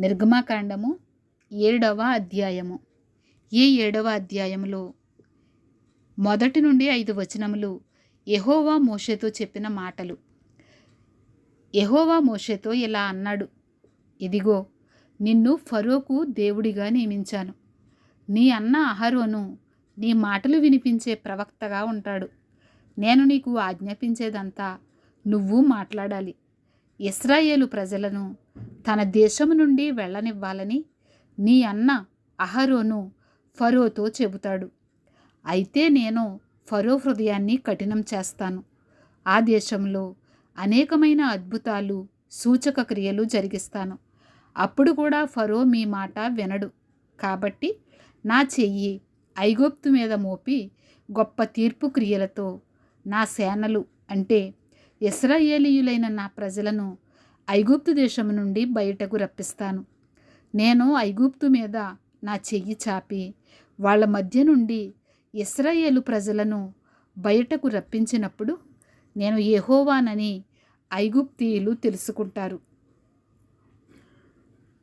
నిర్గమాకాండము ఏడవ అధ్యాయము. ఈ ఏడవ అధ్యాయంలో మొదటి నుండి ఐదు వచనములు ఎహోవా మోషేతో చెప్పిన మాటలు. ఎహోవా మోషేతో ఇలా అన్నాడు ఇదిగో నిన్ను ఫరోకు దేవుడిగా నియమించాను. నీ అన్న అహరోను నీ మాటలు వినిపించే ప్రవక్తగా ఉంటాడు. నేను నీకు ఆజ్ఞాపించేదంతా నువ్వు మాట్లాడాలి. ఇస్రాయేలు ప్రజలను తన దేశము నుండి వెళ్ళనివ్వాలని నీ అన్న అహరోను ఫరోతో చెబుతాడు. అయితే నేను ఫరో హృదయాన్ని కఠినం చేస్తాను. ఆ దేశంలో అనేకమైన అద్భుతాలు సూచక క్రియలు జరిగిస్తాను. అప్పుడు కూడా ఫరో మీ మాట వినడు. కాబట్టి నా చెయ్యి ఐగుప్తు మీద మోపి గొప్ప తీర్పు క్రియలతో నా సేనలు అంటే ఇస్రాయేలీయులైన నా ప్రజలను ఐగుప్తు దేశము నుండి బయటకు రప్పిస్తాను. నేను ఐగుప్తు మీద నా చెయ్యి చాపి వాళ్ళ మధ్య నుండి ఇస్రాయేలు ప్రజలను బయటకు రప్పించినప్పుడు నేను యెహోవానని ఐగుప్తీయులు తెలుసుకుంటారు.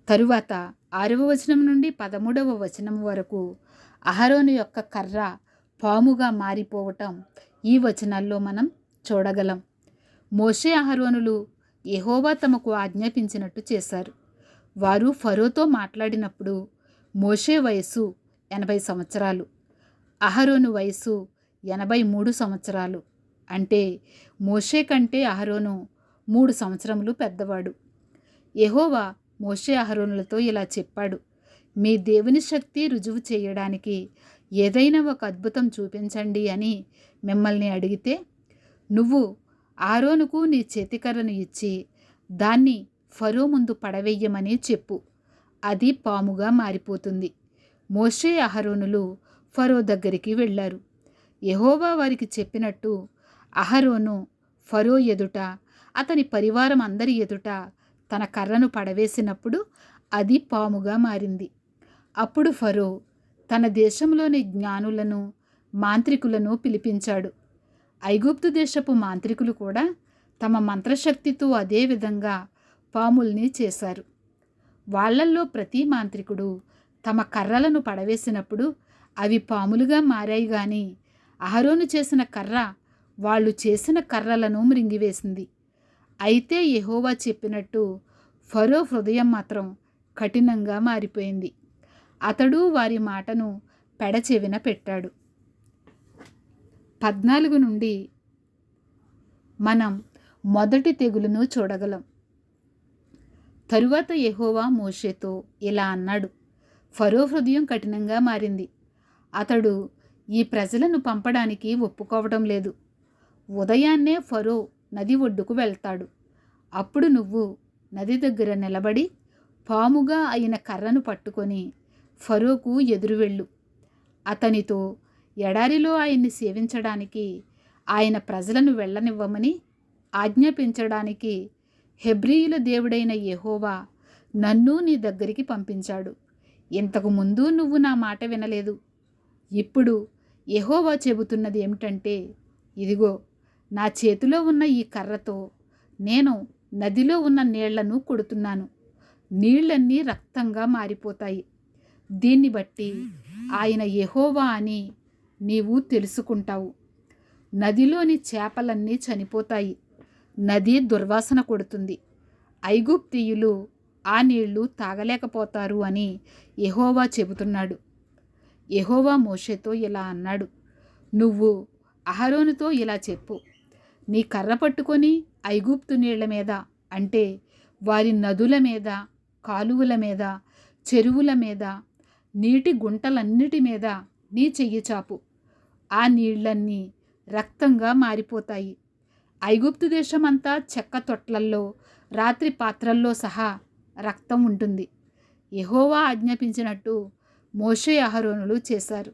తరువాత ఆరవ వచనం నుండి పదమూడవ వచనం వరకు అహరోను యొక్క కర్ర పాముగా మారిపోవటం ఈ వచనాల్లో మనం చూడగలం. మోషే అహరోనులు యహోవా తమకు ఆజ్ఞాపించినట్టు చేశారు. వారు ఫరోతో మాట్లాడినప్పుడు మోషే వయసు ఎనభై సంవత్సరాలు అహరోను వయసు ఎనభై మూడు సంవత్సరాలు. అంటే మోషే కంటే అహరోను మూడు సంవత్సరములు పెద్దవాడు. యహోవా మోషే అహరోనులతో ఇలా చెప్పాడు మీ దేవుని శక్తి రుజువు చేయడానికి ఏదైనా ఒక అద్భుతం చూపించండి అని మిమ్మల్ని అడిగితే నువ్వు ఆరోనుకు నీ చేతికర్రను ఇచ్చి దాన్ని ఫరో ముందు పడవేయమని చెప్పు. అది పాముగా మారిపోతుంది. మోషే అహరోనులు ఫరో దగ్గరికి వెళ్ళారు. యెహోవా వారికి చెప్పినట్టు అహరోను ఫరో ఎదుట అతని పరివారం అందరి ఎదుట తన కర్రను పడవేసినప్పుడు అది పాముగా మారింది. అప్పుడు ఫరో తన దేశంలోని జ్ఞానులను మాంత్రికులను పిలిపించాడు. ఐగుప్తు దేశపు మాంత్రికులు కూడా తమ మంత్రశక్తితో అదే విధంగా పాముల్ని చేశారు. వాళ్ళల్లో ప్రతి మాంత్రికుడు తమ కర్రలను పడవేసినప్పుడు అవి పాములుగా మారాయి గాని అహరోను చేసిన కర్ర వాళ్ళు చేసిన కర్రలను మృంగివేసింది. అయితే యహోవా చెప్పినట్టు ఫరో హృదయం మాత్రం కఠినంగా మారిపోయింది. అతడు వారి మాటను పెడచెవిన పెట్టాడు. పద్నాలుగు నుండి మనం మొదటి తెగులును చూడగలం. తరువాత యహోవా మోషేతో ఇలా అన్నాడు. ఫరో హృదయం కఠినంగా మారింది. అతడు ఈ ప్రజలను పంపడానికి ఒప్పుకోవడం లేదు. ఉదయాన్నే ఫరో నది ఒడ్డుకు వెళ్తాడు. అప్పుడు నువ్వు నది దగ్గర నిలబడి పాముగా అయిన కర్రను పట్టుకొని ఫరోకు ఎదురు వెళ్ళు. అతనితో ఎడారిలో ఆయన్ని సేవించడానికి ఆయన ప్రజలను వెళ్ళనివ్వమని ఆజ్ఞాపించడానికి హెబ్రియుల దేవుడైన యెహోవా నన్ను నీ దగ్గరికి పంపించాడు. ఇంతకు ముందు నువ్వు నా మాట వినలేదు. ఇప్పుడు యహోవా చెబుతున్నది ఏమిటంటే ఇదిగో నా చేతిలో ఉన్న ఈ కర్రతో నేను నదిలో ఉన్న నీళ్ళను కొడుతున్నాను. నీళ్ళన్నీ రక్తంగా మారిపోతాయి. దీన్ని బట్టి ఆయన యహోవా అని నీవు తెలుసుకుంటావు. నదిలోని చేపలన్నీ చనిపోతాయి. నది దుర్వాసన కొడుతుంది. ఐగుప్తియులు ఆ నీళ్ళు తాగలేకపోతారు అని ఎహోవా చెబుతున్నాడు. ఎహోవా మోషేతో ఇలా అన్నాడు. నువ్వు అహరోనుతో ఇలా చెప్పు. నీ కర్ర పట్టుకొని ఐగుప్తు నీళ్ళ మీద అంటే వారి నదుల మీద కాలువల మీద చెరువుల మీద నీటి గుంటలన్నిటి మీద నీ చెయ్యి చాపు. ఆ నీళ్ళన్నీ రక్తంగా మారిపోతాయి. ఐగుప్తు దేశమంతా చెక్క తొట్లల్లో రాత్రి పాత్రల్లో సహా రక్తం ఉంటుంది. యహోవా ఆజ్ఞాపించినట్టు మోషే అహరోనులు చేశారు.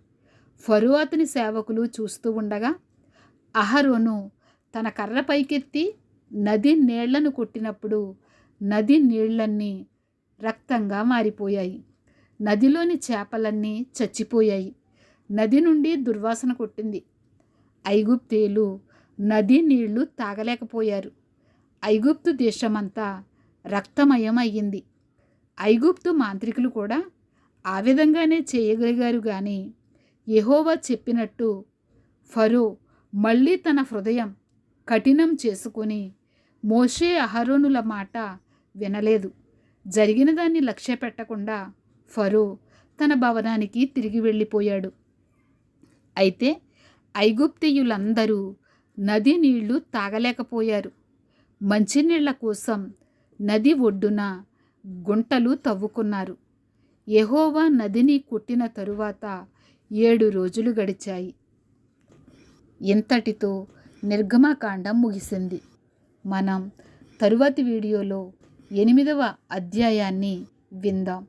ఫరో అతని సేవకులు చూస్తూ ఉండగా అహరోను తన కర్ర పైకెత్తి నది నీళ్ళను కొట్టినప్పుడు నది నీళ్ళన్నీ రక్తంగా మారిపోయాయి. నదిలోని చేపలన్నీ చచ్చిపోయాయి. నది నుండి దుర్వాసన కొట్టింది. ఐగుప్తీయులు నది నీళ్ళు తాగలేకపోయారు. ఐగుప్తు దేశమంతా రక్తమయం అయ్యింది ఐగుప్తు మాంత్రికులు కూడా ఆ విధంగానే చేయగలిగారు కానీ యహోవా చెప్పినట్టు ఫరో మళ్ళీ తన హృదయం కఠినం చేసుకుని మోషే అహరోనుల మాట వినలేదు. జరిగిన దాన్ని లక్ష్య పెట్టకుండా ఫరో తన భవనానికి తిరిగి వెళ్ళిపోయాడు. అయితే ఐగుప్తియులందరూ నది నీళ్ళు తాగలేకపోయారు. మంచినీళ్ళ కోసం నది ఒడ్డున గుంటలు తవ్వుకున్నారు. ఎహోవా నదిని కొట్టిన తరువాత ఏడు రోజులు గడిచాయి. ఇంతటితో నిర్గమకాండం ముగిసింది. మనం తరువాతి వీడియోలో ఎనిమిదవ అధ్యాయాన్ని విందాం.